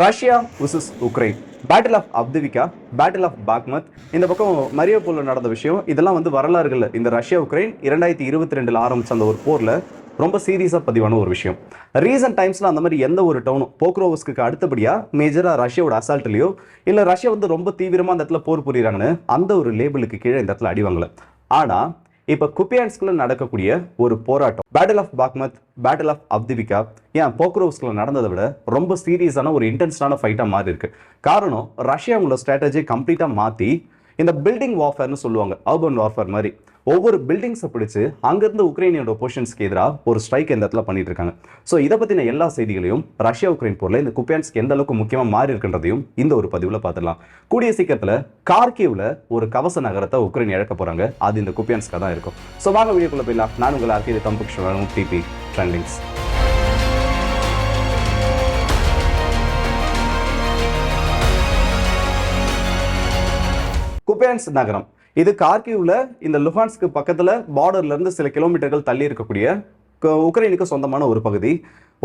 Russia versus Ukraine battle of Avdiivka battle of Bakhmut இந்த பக்கம் மரியோபோல நடந்த விஷயம் இதெல்லாம் வந்து வரலாறுகள் இந்த ரஷ்யா உக்ரைன் இரண்டாயிரத்தி இருபத்தி ரெண்டில் ஆரம்பிச்ச அந்த ஒரு போரில் ரொம்ப சீரியஸாக பதிவான ஒரு விஷயம். ரீசன்ட் டைம்ஸில் அந்த மாதிரி எந்த ஒரு டவுனும் போக்ரோவஸ்க்கு அடுத்தபடியாக மேஜராக ரஷ்யாவோட அசால்ட்லையோ இல்லை ரஷ்யா வந்து ரொம்ப தீவிரமாக அந்த இடத்துல போர் புரியுறாங்கன்னு அந்த ஒரு லேபிளுக்கு கீழே இந்த இடத்துல அடிவாங்கல ஆனால் இப்போ குப்பியான்ஸ்கில் நடக்கக்கூடிய ஒரு போராட்டம். Battle of Bakhmut battle of Avdiivka ஏன் போக்ரோவ்ஸ்கில் நடந்ததை விட ரொம்ப சீரியஸான ஒரு இன்டென்ஸ்டான ஃபைட்டாக மாறி இருக்கு. காரணம் ரஷ்யா அவங்களோட ஸ்ட்ராட்டஜி கம்ப்ளீட்டாக மாற்றி இந்த பில்டிங் வார்ஃபேர்னு சொல்லுவாங்க அர்பன் வார்ஃபேர் மாதிரி. ஒவ்வொரு பில்டிங்ஸை பிடிச்சு அங்கேருந்து உக்ரைனியோட பொசிஷன்ஸ்க்கு எதிராக ஒரு ஸ்ட்ரைக் இந்த இடத்துல பண்ணிட்டு இருக்காங்க. ஸோ இதை பற்றின எல்லா செய்திகளையும் ரஷ்யா உக்ரைன் போரில் இந்த குப்பியான்ஸ்க்கு எந்த அளவுக்கு முக்கியமாக மாறி இருக்கின்றதையும் இந்த ஒரு பதிவில் பார்த்துடலாம். கூடிய சீக்கிரத்தில் கார்கிவ்ல ஒரு கவச நகரத்தை உக்ரைன் இழக்க போகிறாங்க அது இந்த குப்பியான்ஸ்க்காக தான் இருக்கும். ஸோ வாங்க வீடியோக்குள்ளே போயிடலாம். நான் உங்கள் ஆர்கே தம்புக்ஷன் டிபி ட்ரெண்டிங்ஸ் குப்பியான்ஸ் நகரம். இது கார்கிவ்ல இந்த லுஹான்ஸ்க்கு பக்கத்துல பார்டர்ல இருந்து சில கிலோமீட்டர்கள் தள்ளி இருக்கக்கூடிய உக்ரைனுக்கு சொந்தமான ஒரு பகுதி.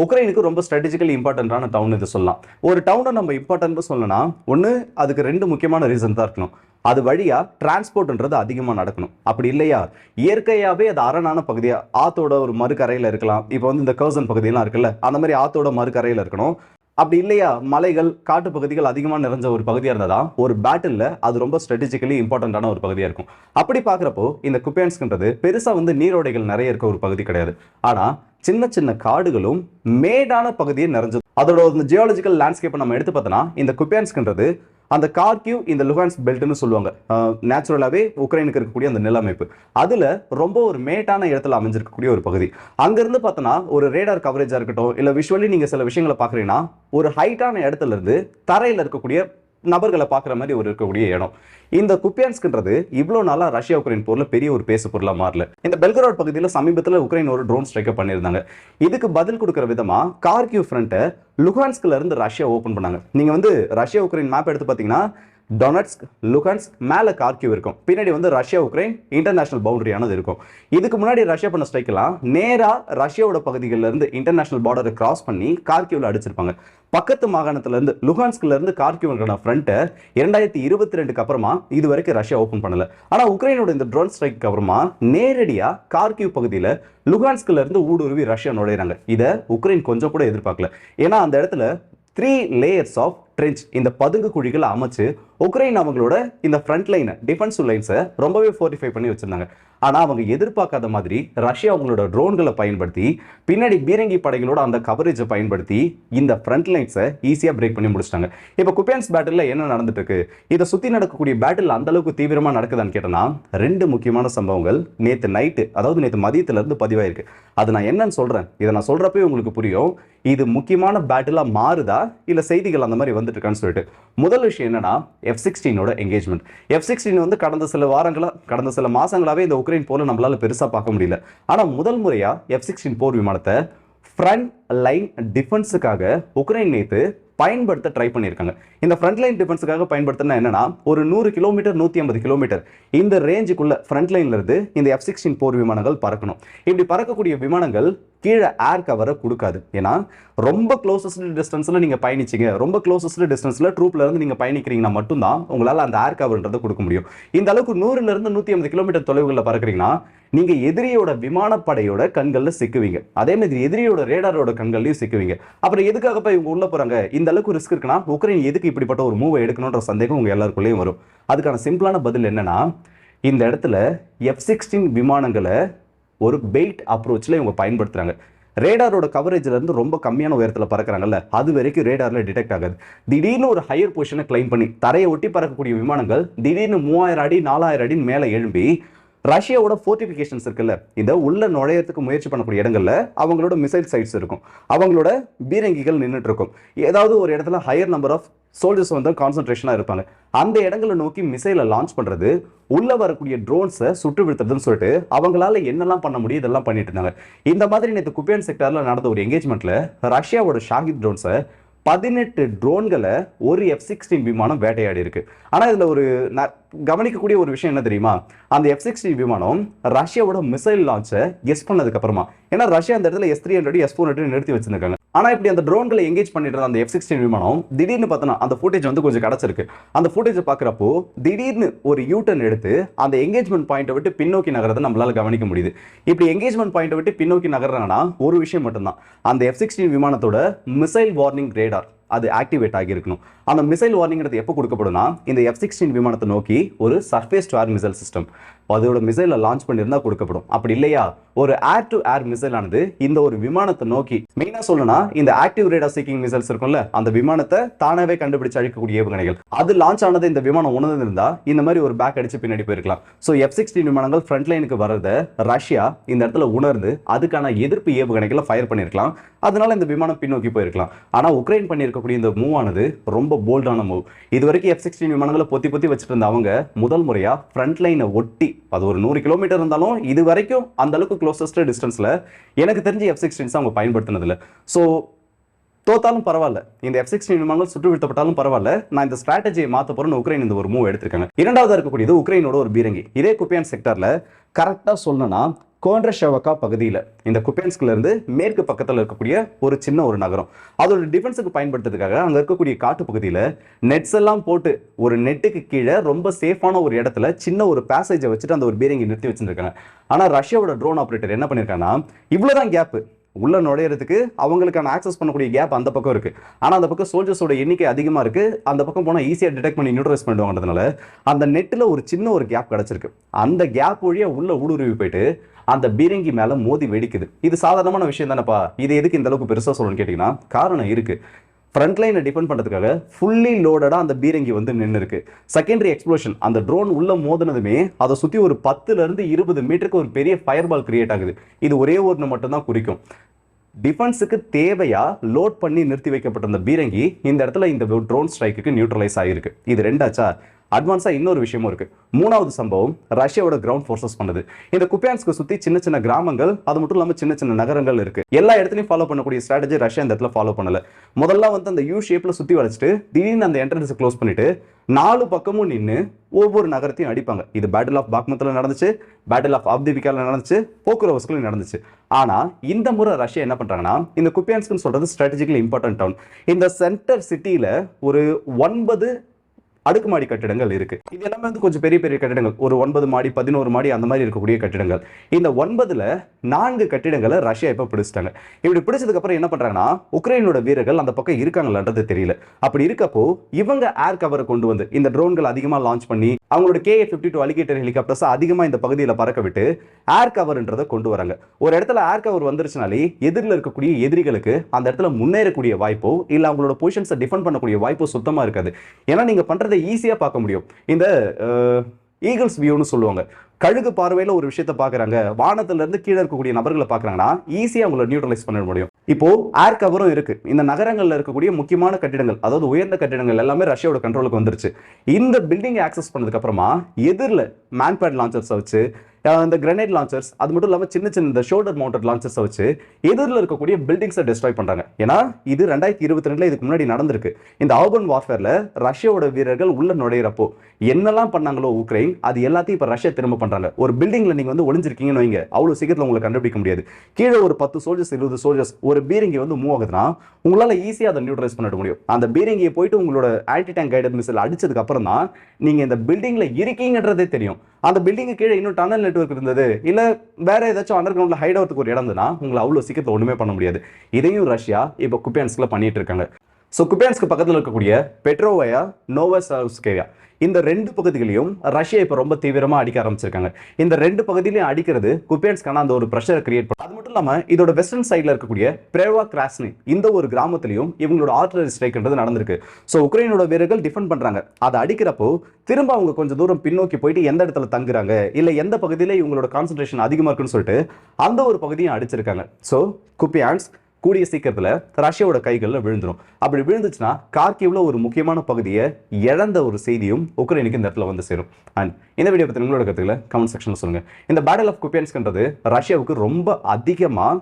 உக்ரைனுக்கு ரொம்ப ஸ்ட்ராட்டஜிக்கலி இம்பார்ட்டண்டான டவுன் இது சொல்லலாம். ஒரு டவுனை நம்ம இம்பார்ட்டன்ட் சொல்லணும்னா ஒன்று அதுக்கு ரெண்டு முக்கியமான ரீசன் தான் இருக்கணும். அது வழியா டிரான்ஸ்போர்ட்ன்றது அதிகமாக நடக்கணும். அப்படி இல்லையா? இயற்கையாகவே அது அரணான பகுதியாக ஆத்தோட ஒரு மறுக்கரையில் இருக்கலாம். இப்போ வந்து இந்த கர்சன் பகுதியெல்லாம் இருக்குல்ல அந்த மாதிரி ஆத்தோட மறுக்கரையில் இருக்கணும். அப்படி இல்லையா? மலைகள் காட்டு பகுதிகள் அதிகமாக நிறைஞ்ச ஒரு பகுதியாக இருந்ததா ஒரு பேட்டில் அது ரொம்ப ஸ்ட்ராட்டஜிக்கலி இம்பார்ட்டண்ட்டான ஒரு பகுதியாக இருக்கும். அப்படி பார்க்குறப்போ இந்த குப்பேன்ஸ்ன்றது பெருசாக வந்து நீரோடைகள் நிறைய இருக்க ஒரு பகுதி கிடையாது. ஆனால் சின்ன சின்ன காடுகளும் மேடான பகுதியை நிறைஞ்சது. அதோட ஒரு ஜியாலஜிக்கல் லேண்ட்ஸ்கேப்பை நம்ம எடுத்து பார்த்தோன்னா இந்த குப்பேன்ஸ்ன்றது அந்த கார்கிவ் இந்த லுகான்ஸ் பெல்ட்னு சொல்லுவாங்க. நேச்சுரலாகவே உக்ரைனுக்கு இருக்கக்கூடிய அந்த நிலமைப்பு அதில் ரொம்ப ஒரு மேட்டான இடத்துல அமைஞ்சிருக்கக்கூடிய ஒரு பகுதி. அங்கேருந்து பார்த்தோன்னா ஒரு ரேடார் கவரேஜாக இருக்கட்டும் இல்லை விஷுவலி நீங்கள் சில விஷயங்களை பார்க்குறீங்கன்னா ஒரு ஹைட்டான இடத்துல இருந்து தரையில் இருக்கக்கூடிய நபர்களை பார்க்குற மாதிரி ஒரு இருக்கக்கூடிய இடம். இந்த குப்பியான்ஸ்க்குன்றது இவ்வளோ நாளாக ரஷ்யா உக்ரைன் போரில் பெரிய ஒரு பேசு பொருளாக மாறல. இந்த பெல்கராட் பகுதியில் சமீபத்தில் உக்ரைன் ஒரு ட்ரோன் ஸ்ட்ரைக்கை பண்ணியிருந்தாங்க. இதுக்கு பதில் கொடுக்குற விதமாக கார்கியூ ஃப்ரண்ட்டை லுகான்ஸ்கில் இருந்து ரஷ்யா ஓப்பன் பண்ணாங்க. நீங்கள் வந்து ரஷ்யா உக்ரைன் மேப் எடுத்து பார்த்தீங்கன்னா டொனட்ஸ்க் லுகான்ஸ்க் மேலே கார்கிவ் இருக்கும். பின்னாடி வந்து ரஷ்யா உக்ரைன் இன்டர்நேஷனல் பவுண்டரியானது இருக்கும். இதுக்கு முன்னாடி ரஷ்யா பண்ண ஸ்ட்ரைக்கெல்லாம் நேராக ரஷ்யாவோட பகுதிகளில் இருந்து இன்டர்நேஷனல் பார்டரை கிராஸ் பண்ணி கார்கிவ்ல அடிச்சிருப்பாங்க. பக்கத்து மாகாணத்திலேருந்து லுகான்ஸ்க்லேருந்து லுகான்ஸ்க்ல இருந்து ஃப்ரண்ட்டை இரண்டாயிரத்தி இருபத்தி ரெண்டுக்கு அப்புறமா இது வரைக்கும் ரஷ்யா ஓப்பன் பண்ணல. ஆனால் உக்ரைனோட இந்த ட்ரோன் ஸ்ட்ரைக்கு அப்புறமா நேரடியாக கார்கிவ் பகுதியில் லுகான்ஸ்க்லேருந்து ஊடுருவி ரஷ்யா நுழையிறாங்க. இதை உக்ரைன் கொஞ்சம் கூட எதிர்பார்க்கல. ஏன்னா அந்த இடத்துல த்ரீ லேயர்ஸ் ஆஃப் ட்ரெஞ்ச் இந்த பதுங்கு குழிகளை அமைச்சு உக்ரைன் அவங்களோட இந்த ஃப்ரண்ட் லைனை டிஃபென்ஸ் லைன்ஸை ரொம்பவே ஃபோர்டிஃபை பண்ணி வச்சுருந்தாங்க. ஆனால் அவங்க எதிர்பார்க்காத மாதிரி ரஷ்யா அவங்களோட ட்ரோன்களை பயன்படுத்தி பின்னாடி பீரங்கி படைகளோட அந்த கவரேஜை பயன்படுத்தி இந்த ஃப்ரண்ட் லைன்ஸை ஈஸியாக பிரேக் பண்ணி முடிச்சிட்டாங்க. இப்போ குப்பியான்ஸ் பேட்டில் என்ன நடந்துட்டு இருக்கு இதை சுற்றி நடக்கக்கூடிய பேட்டில் அந்த அளவுக்கு தீவிரமாக நடக்குதான்னு கேட்டனா ரெண்டு முக்கியமான சம்பவங்கள் நேற்று நைட்டு அதாவது நேற்று மதியத்திலேருந்து பதிவாயிருக்கு. அது நான் என்னன்னு சொல்கிறேன் இதை நான் சொல்கிறப்பவே உங்களுக்கு புரியும். இது முக்கியமான பேட்டிலாக மாறுதா? இல்லை செய்திகள் அந்த மாதிரி வந்துட்டு இருக்கான்னு சொல்லிட்டு. முதல் விஷயம் என்னன்னா எஃப் சிக்ஸ்டீனோட எங்கேஜ்மெண்ட் எஃப் சிக்ஸ்டீன் வந்து கடந்த சில வாரங்களாக கடந்த சில மாசங்களாவே இந்த உக்ரைன் போல நம்மளால பெருசா பார்க்க முடியல. ஆனால் முதல் முறையா எஃப் சிக்ஸ்டீன் போர் விமானத்தை ஃப்ரண்ட் லைன் டிஃபென்ஸுக்காக உக்ரைன் நேற்று பயன்படுத்த ட்ரை பண்ணியிருக்காங்க. இந்த ஃப்ரண்ட் லைன் டிஃபென்ஸுக்காக பயன்படுத்தினா என்னன்னா ஒரு நூறு கிலோமீட்டர் நூற்றி ஐம்பது கிலோமீட்டர் இந்த ரேஞ்சுக்குள்ள ஃப்ரண்ட் லைன்ல இருந்து இந்த எஃப் சிக்ஸ்டீன் போர் விமானங்கள் பறக்கணும். இப்படி பறக்கக்கூடிய விமானங்கள் கீழே ஏர் கவரை கொடுக்காது. ஏன்னா ரொம்ப க்ளோசஸ்ட் டிஸ்டன்ஸில் நீங்கள் பயணிச்சீங்க ரொம்ப க்ளோசஸ்ட் டிஸ்டன்ஸில் ட்ரூப்லேருந்து நீங்கள் பயணிக்கிறீங்கன்னா மட்டும்தான் உங்களால் அந்த ஏர் கவர்ன்றதை கொடுக்க முடியும். இந்த அளவுக்கு நூறுலேருந்து நூற்றி ஐம்பது கிலோமீட்டர் தொலைவுகளில் பறக்கிறீங்கன்னா நீங்க எதிரியோட விமானப்படையோட கண்கள்ல சிக்குவீங்க. அதே மாதிரி எதிரியோட ரேடாரோட கண்கள்லயும் சிக்குவீங்க. அப்புறம் எதுக்காக போய் இவங்க உள்ள போறாங்க? இந்த அளவுக்கு ரிஸ்க் இருக்குன்னா உக்ரைன் எதுக்கு இப்படிப்பட்ட ஒரு மூவை எடுக்கணுன்ற சந்தேகம் உங்க எல்லாருக்குள்ளேயும் வரும். அதுக்கான சிம்பிளான பதில் என்னன்னா இந்த இடத்துல எஃப் சிக்ஸ்டீன் விமானங்களை ஒரு பெயிட் அப்ரோச்சில் இவங்க பயன்படுத்துறாங்க. ரேடாரோட கவரேஜ்ல இருந்து ரொம்ப கம்மியான உயரத்தில் பறக்கிறாங்கல்ல அது வரைக்கும் ரேடார்ல டிடெக்ட் ஆகாது. திடீர்னு ஒரு ஹையர் பொசிஷனை கிளைம் பண்ணி தரையை ஒட்டி பறக்கக்கூடிய விமானங்கள் திடீர்னு மூவாயிரம் அடி நாலாயிரம் அடின்னு மேலே எழும்பி ரஷ்யாவோட ஃபோர்டிஃபிகேஷன்ஸ் இருக்குல்ல இந்த உள்ள நுழையத்துக்கு முயற்சி பண்ணக்கூடிய இடங்கள்ல அவங்களோட மிசைல் சைட்ஸ் இருக்கும். அவங்களோட பீரங்கிகள் நின்றுட்டு இருக்கும். ஏதாவது ஒரு இடத்துல ஹையர் நம்பர் ஆஃப் சோல்ஜர்ஸ் வந்து கான்சன்ட்ரேஷனாக இருப்பாங்க. அந்த இடங்களை நோக்கி மிசைலை லான்ச் பண்ணுறது உள்ளே வரக்கூடிய ட்ரோன்ஸை சுட்டு விடுத்துறதுன்னு சொல்லிட்டு அவங்களால என்னெல்லாம் பண்ண முடியும் இதெல்லாம் பண்ணிட்டு இருந்தாங்க. இந்த மாதிரி நேற்று குப்பியான் செக்டரில் நடந்த ஒரு எங்கேஜ்மெண்ட்டில் ரஷ்யாவோட ஷாகித் ட்ரோன்ஸை பதினெட்டு ட்ரோன்களை ஒரு எஃப் சிக்ஸ்டீன் விமானம் வேட்டையாடி இருக்கு ஆனால் இதில் ஒரு ந- கவனிக்கக்கூடிய ஒரு விஷயம் என்ன தெரியுமா? அந்த எஃப் சிக்ஸ்டீன் விமானம் ரஷ்யாவோட மிசைல் லான்ச்சை கெஸ் பண்ணதுக்கப்புறமா ஏன்னா ரஷ்யா அந்த இடத்துல S three hundred S four hundred நிறுத்தி வச்சிருக்காங்க. ஆனால் இப்படி அந்த ட்ரோன்களை எங்கேஜ் பண்ணிட்டு அந்த எஃப் சிக்ஸ்டீன் விமானம் திடீர்னு பார்த்தோன்னா அந்த ஃபுட்டேஜ் வந்து கொஞ்சம் கிடச்சிருக்கு. அந்த ஃபுட்டேஜை பார்க்குறப்போ திடீர்னு ஒரு யூட்டன் எடுத்து அந்த எங்கேஜ்மெண்ட் பாயிண்ட்டை விட்டு பின்னோக்கி நகரத்தை நம்மளால கவனிக்க முடியுது. இப்படி எங்கேஜ்மெண்ட் பாயிண்ட்டை விட்டு பின்னோக்கி நகர்றாங்கன்னா ஒரு விஷயம் மட்டும்தான். அந்த எஃப் சிக்ஸ்டீன் விமானத்தோட மிசைல் வார்னிங் ரேடார் அது ஆக்டிவேட் ஆகியிருக்கணும். அந்த மிசைல் வார்னிங்கிறது எப்போ கொடுக்கப்படும்னா இந்த எஃப் சிக்ஸ்டீன் விமானத்தை நோக்கி ஒரு surface to air missile system அதோட மிசைலை லான்ச் பண்ணியிருந்தால் கொடுக்கப்படும். அப்படி இல்லையா? ஒரு ஏர் டு ஏர் மிசைல் ஆனது இந்த ஒரு விமானத்தை நோக்கி மெயினாக சொல்லணும்னா இந்த ஆக்டிவ் ரேடா சீக்கிங் மிசைல்ஸ் இருக்கும்ல அந்த விமானத்தை தானாகவே கண்டுபிடிச்சு அழிக்கக்கூடிய ஏவுகணைகள். அது லான்ச் ஆனது இந்த விமானம் உணர்ந்திருந்தா இந்த மாதிரி ஒரு பேக் அடிச்சு பின்னாடி போயிருக்கலாம். ஸோ எஃப் சிக்ஸ்டீன் விமானங்கள் ஃப்ரண்ட் லைனுக்கு வர்றத ரஷ்யா இந்த இடத்துல உணர்ந்து அதுக்கான எதிர்ப்பு ஏவுகணைகளை ஃபயர் பண்ணியிருக்கலாம். அதனால இந்த விமானம் பின்னோக்கி போயிருக்கலாம். ஆனால் உக்ரைன் பண்ணியிருக்க இருக்கக்கூடிய இந்த மூவ் ஆனது ரொம்ப போல்டான மூவ் இது வரைக்கும் எஃப் சிக்ஸ்டீன் விமானங்களை பொத்தி பொத்தி வச்சுட்டு இருந்த அவங்க முதல் முறையா ஃப்ரண்ட் லைனை ஒட்டி அது ஒரு நூறு கிலோமீட்டர் இருந்தாலும் இது வரைக்கும் அந்த அளவுக்கு க்ளோசஸ்ட் டிஸ்டன்ஸ்ல எனக்கு தெரிஞ்ச எஃப் சிக்ஸ்டீன்ஸ் அவங்க பயன்படுத்தினதில்ல. ஸோ தோத்தாலும் பரவாயில்ல. இந்த எஃப் சிக்ஸ்டீன் விமானங்கள் சுட்டு வீழ்த்தப்பட்டாலும் பரவாயில்ல. நான் இந்த ஸ்ட்ராட்டஜியை மாற்ற போறேன்னு உக்ரைன் இந்த ஒரு மூவ் எடுத்திருக்காங்க. இரண்டாவது இருக்கக்கூடியது உக்ரைனோட ஒரு பீரங்கி. இதே குப்பியான் செக்டர்ல கரெக்டாக சொல்லணும்னா கோண்ட்ரஷவக்கா பகுதியில் இந்த குப்பேன்ஸ்குல இருந்து மேற்கு பக்கத்தில் இருக்கக்கூடிய ஒரு சின்ன ஒரு நகரம். அதோட டிஃபென்ஸுக்கு பயன்படுத்துறதுக்காக அங்கே இருக்கக்கூடிய காட்டு பகுதியில் நெட்ஸ் எல்லாம் போட்டு ஒரு நெட்டுக்கு கீழே ரொம்ப சேஃபான ஒரு இடத்துல சின்ன ஒரு பேசேஜை வச்சுட்டு அந்த ஒரு பீரங்கி நிறுத்தி வச்சுருக்காங்க. ஆனால் ரஷ்யாவோட ட்ரோன் ஆப்ரேட்டர் என்ன பண்ணியிருக்காங்கன்னா இவ்வளோதான் கேப்பு உள்ள நுழையிறதுக்கு அவங்களுக்கான ஆக்சஸ் பண்ணக்கூடிய கேப் அந்த பக்கம் இருக்கு. ஆனா அந்த பக்கம் சோல்ஜர்ஸோட எண்ணிக்கை அதிகமா இருக்கு. அந்த பக்கம் போனால் ஈஸியாக டிடெக்ட் பண்ணி நியூட்ரலைஸ் பண்ணுவாங்கிறதுனால அந்த நெட்டில் ஒரு சின்ன ஒரு கேப் கிடச்சிருக்கு. அந்த கேப் வழியாக உள்ள ஊடுருவி போயிட்டு அந்த பீரங்கி மேல மோதி வெடிக்குது. இது சாதாரணமான விஷயம் தானேப்பா. இது எதுக்கு இந்த அளவுக்கு பெருசா சொல்லணும்னு கேட்டீங்கன்னா காரணம் இருக்கு. ஃப்ரண்ட் லைனை டிபெண்ட் பண்ணுறதுக்காக ஃபுல்லி லோடடாக அந்த பீரங்கி வந்து நின்று இருக்கு செகண்டரி எக்ஸ்ப்ளோஷன் அந்த ட்ரோன் உள்ள மோதினதுமே அதை சுற்றி ஒரு பத்துல இருந்து இருபது மீட்டருக்கு ஒரு பெரிய ஃபயர் பால் கிரியேட் ஆகுது. இது ஒரே ஒன்று மட்டும்தான் குறிக்கும். டிஃபென்ஸுக்கு தேவையா லோட் பண்ணி நிறுத்தி வைக்கப்பட்ட அந்த பீரங்கி இந்த இடத்துல இந்த ட்ரோன் ஸ்ட்ரைக்கு நியூட்ரலைஸ் ஆகிருக்கு இது ரெண்டாச்சா? அட்வான்ஸாக இன்னொரு விஷயமும் இருக்குது மூணாவது சம்பவம் ரஷ்யாவோட கிரவுண்ட் ஃபோர்ஸஸ் பண்ணுது. இந்த குப்பியான்ஸ்க்கு சுற்றி சின்ன சின்ன கிராமங்கள் அது மட்டும் இல்லாமல் சின்ன சின்ன நகரங்கள் இருக்குது எல்லா இடத்துலையும் ஃபாலோ பண்ணக்கூடிய ஸ்ட்ராட்டஜி ரஷ்யா இந்த இடத்துல ஃபாலோ பண்ணல. முதல்ல வந்து அந்த யூ ஷேப்பில் சுற்றி வளைச்சிட்டு திடீர்னு அந்த என்ட்ரன்ஸை க்ளோஸ் பண்ணிட்டு நாலு பக்கமும் நின்று ஒவ்வொரு நகரத்தையும் அடிப்பாங்க. இது பேட்டில் ஆஃப் பாக்மத்தில் நடந்துச்சு பேட்டில் ஆஃப் அப்திபிகாவில் நடந்துச்சு போக்குவரத்துலையும் நடந்துச்சு. ஆனால் இந்த முறை ரஷ்யா என்ன பண்ணுறாங்கன்னா இந்த குப்பியான்ஸ்க்குன்னு சொல்கிறது ஸ்ட்ராட்டஜிக்கலி இம்பார்ட்டன்ட் டவுன் இந்த சென்டர் சிட்டியில் ஒரு ஒன்பது அடுக்குமாடி கட்டிடங்கள் இருக்கு. இது எல்லாமே வந்து கொஞ்சம் பெரிய பெரிய கட்டிடங்கள். ஒரு ஒன்பது மாடி பதினோரு மாடி அந்த மாதிரி இருக்கக்கூடிய கட்டிடங்கள். இந்த ஒன்பதுல நான்கு கட்டிடங்களை ரஷ்யா இப்ப பிடிச்சிட்டாங்க. இப்படி பிடிச்சதுக்கு அப்புறம் என்ன பண்றாங்கன்னா உக்ரைனோட வீரர்கள் அந்த பக்கம் இருக்காங்களான்றது தெரியல. அப்படி இருக்கப்போ இவங்க ஏர் கவரை கொண்டு வந்து இந்த ட்ரோன்கள் அதிகமா லான்ச் பண்ணி அவங்களோட K fifty two alligator helicopters அதிகமா இந்த பகுதியில் பறக்க விட்டு ஏர் கவர்ன்றதை கொண்டு வராங்க. ஒரு இடத்துல ஏர் கவர் வந்துருச்சுனாலே எதிரில் இருக்கக்கூடிய எதிரிகளுக்கு அந்த இடத்துல முன்னேறக்கூடிய வாய்ப்போ இல்லை அவங்களோட பொசிஷன்ஸை டிஃபெண்ட் பண்ணக்கூடிய வாய்ப்போ சுத்தமா இருக்காது. ஏன்னா நீங்க பண்றதை ஈஸியா பார்க்க முடியும். இந்த ஈகிள்ஸ் வியூன்னு சொல்லுவாங்க. கழுகு பார்வையில் ஒரு விஷயத்தை பார்க்குறாங்க. வானத்துல இருந்து கீழே இருக்கக்கூடிய நபர்களை பார்க்குறாங்கன்னா ஈஸியாக அவங்களை நியூட்ரலைஸ் பண்ண முடியும். இப்போ ஏர் கவரும் இருக்கு. இந்த நகரங்களில் இருக்கக்கூடிய முக்கியமான கட்டிடங்கள் அதாவது உயர்ந்த கட்டிடங்கள் எல்லாமே ரஷ்யாவோட கண்ட்ரோலுக்கு வந்துருச்சு. இந்த பில்டிங்கை ஆக்சஸ் பண்ணதுக்கு அப்புறமா எதிரில் மேன்பேட் லான்ச்சர்ஸை வச்சு இந்த கிரனேட் லான்ச்சர்ஸ் அது மட்டும் இல்லாமல் சின்ன சின்ன இந்த ஷோல்டர் மவுண்டட் லான்ச்சர்ஸை வச்சு எதிரில் இருக்கக்கூடிய பில்டிங்ஸை டெஸ்ட்ராய் பண்றாங்க. ஏன்னா இது ரெண்டாயிரத்தி இருபத்தி ரெண்டுல இதுக்கு முன்னாடி நடந்திருக்கு. இந்த ஆர்பன் வார்ஃபேரில் ரஷ்யாவோட வீரர்கள் உள்ள நுழையிறப்போ என்னெல்லாம் பண்ணாங்களோ உக்ரைன் அது எல்லாத்தையும் இப்போ ரஷ்யா திரும்ப பண்ணுறாங்க ஒரு பில்டிங்கில் நீங்கள் வந்து ஒளிஞ்சிருக்கீங்கன்னு வைங்க. அவ்வளோ சீக்கிரத்தில் உங்களை கண்டுபிடிக்க முடியாது. கீழே ஒரு பத்து சோல்ஜர்ஸ் இருபது சோல்ஜர்ஸ் ஒரு பீரங்கி வந்து மூவ் ஆகுதுன்னா உங்களால் ஈஸியாக அதை நியூட்ரலைஸ் பண்ணிட முடியும். அந்த பீரங்கியை போயிட்டு உங்களோட ஆன்டி டேங்க் கைடட் மிசைல் அடிச்சதுக்கு அப்புறம் தான் நீங்கள் இந்த பில்டிங்கில் இருக்கீங்கன்றதே தெரியும். அந்த பில்டிங்கு கீழே இன்னும் டனல் நெட்வொர்க் இருந்தது இல்லை வேற ஏதாச்சும் அண்டர் கிரவுண்டில் ஹைட் ஆகிறதுக்கு ஒரு இடம் இருந்ததுன்னா உங்களை அவ்வளோ சீக்கிரத்தில் ஒன்றுமே பண்ண முடியாது. இதையும் ரஷ்யா இப்போ குப்பியான்ஸ்ல பண்ணிட்டு இருக்காங்க. ஸோ குபேன்ஸ்க்கு பக்கத்தில் இருக்கக்கூடிய பெட்ரோவயா நோவசல்ஸ்கேயா இந்த ரெண்டு பகுதிகளையும் ரஷ்யா இப்போ ரொம்ப தீவிரமாக அடிக்க ஆரம்பிச்சிருக்காங்க. இந்த ரெண்டு பகுதியிலையும் அடிக்கிறது குபேன்ஸ்க்கான அந்த ஒரு ப்ரெஷரை கிரியேட் பண்ணும் அது மட்டும் இல்லாமல் இதோட வெஸ்டர்ன் சைடில் இருக்கக்கூடிய பிரேவா கிராஸ்னி இந்த ஒரு கிராமத்திலையும் இவங்களோட ஆர்டிலரி ஸ்ட்ரைக்ன்றது நடந்திருக்கு. ஸோ உக்ரைனோட வீரர்கள் டிஃபெண்ட் பண்ணுறாங்க அதை அடிக்கிறப்போ திரும்ப அவங்க கொஞ்சம் தூரம் பின்னோக்கி போயிட்டு எந்த இடத்துல தங்குறாங்க? இல்லை எந்த பகுதியில் இவங்களோட கான்சன்ட்ரேஷன் அதிகமாக இருக்குன்னு சொல்லிட்டு அந்த ஒரு பகுதியும் அடிச்சிருக்காங்க. ஸோ குப்பியான்ஸ் கூடிய சீக்கிரத்தில் ரஷ்யாவோட கைகளில் விழுந்துடும் அப்படி விழுந்துச்சுன்னா கார்கிவ்ல ஒரு முக்கியமான பகுதியை இழந்த ஒரு செய்தியும் உக்ரைனுக்கு இந்த இடத்துல வந்து சேரும். அண்ட் இந்த வீடியோ பற்றி உங்களோட கருத்துக்களை கமெண்ட் செக்ஷனில் சொல்லுங்கள் இந்த பேட்டில் ஆஃப் குப்பியன்ஸ்ன்றது ரஷ்யாவுக்கு ரொம்ப அதிகமாக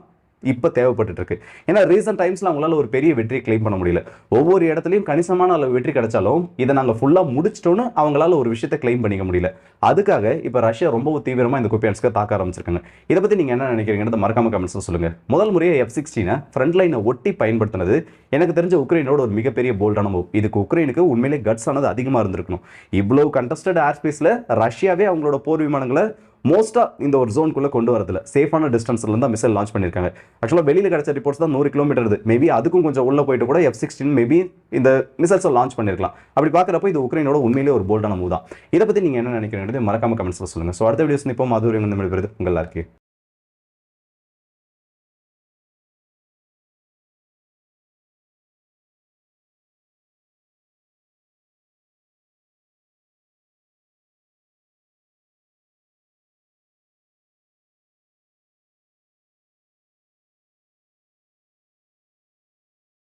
இப்போ தேவைப்பட்டு இருக்கு ஏன்னா ரீசெண்ட் டைம்ஸில் அவங்களால ஒரு பெரிய வெற்றியை கிளைம் பண்ண முடியல. ஒவ்வொரு இடத்துலையும் கணிசமான அளவு வெற்றி கிடைச்சாலும் இதை நாங்கள் ஃபுல்லாக முடிச்சிட்டோன்னு அவங்களால ஒரு விஷயத்தை கிளைம் பண்ணிக்க முடியல. அதுக்காக இப்போ ரஷ்யா ரொம்ப தீவிரமாக இந்த குப்பியான்ஸ்க்கு தாக்க ஆரம்பிச்சிருக்காங்க. இதை பற்றி நீங்கள் என்ன நினைக்கிறீங்கன்னு மறக்காம கமெண்ட்ஸில் சொல்லுங்கள் முதல் முறையை எஃப் சிக்ஸ்டீனை ஃப்ரண்ட் லைனை ஒட்டி பயன்படுத்தினது எனக்கு தெரிஞ்ச உக்ரைனோட ஒரு மிகப்பெரிய போல்டான மூவ் இதுக்கு உக்ரைனுக்கு உண்மையிலே கட்ஸ் ஆனது அதிகமாக இருந்திருக்கணும். இவ்வளோ கண்டஸ்டட் ஏர் ஸ்பேஸில் ரஷ்யாவே அவங்களோட போர் விமானங்களை மோஸ்ட்டாக இந்த ஒரு ஜோனுக்குள்ளே கொண்டு வரதில்ல சேஃபான டிஸ்டன்ஸ்லேருந்து தான் மிசைல் லான்ச் பண்ணியிருக்காங்க. ஆக்சுவலாக வெளியில் கிடைச்ச ரிப்போர்ட்ஸ் தான் நூறு கிலோமீட்டர் இது மேபி அதுக்கும் கொஞ்சம் உள்ளே போயிட்டு கூட எஃப் சிக்ஸ்டீன் மேபி இந்த மிசைல்ஸை லான்ச் பண்ணியிருக்கலாம் அப்படி பார்க்குறப்ப இது உக்ரைனோட உண்மையிலே ஒரு போல்டான மூவ் தான். இதை பற்றி நீங்கள் என்ன நினைக்கிறீங்க மறக்காம கமெண்ட்ஸில் சொல்லுங்கள் ஸோ அடுத்த வீடியோஸ் இப்போ மதுரை வந்து விடுவது உங்கள் எல்லாருக்கு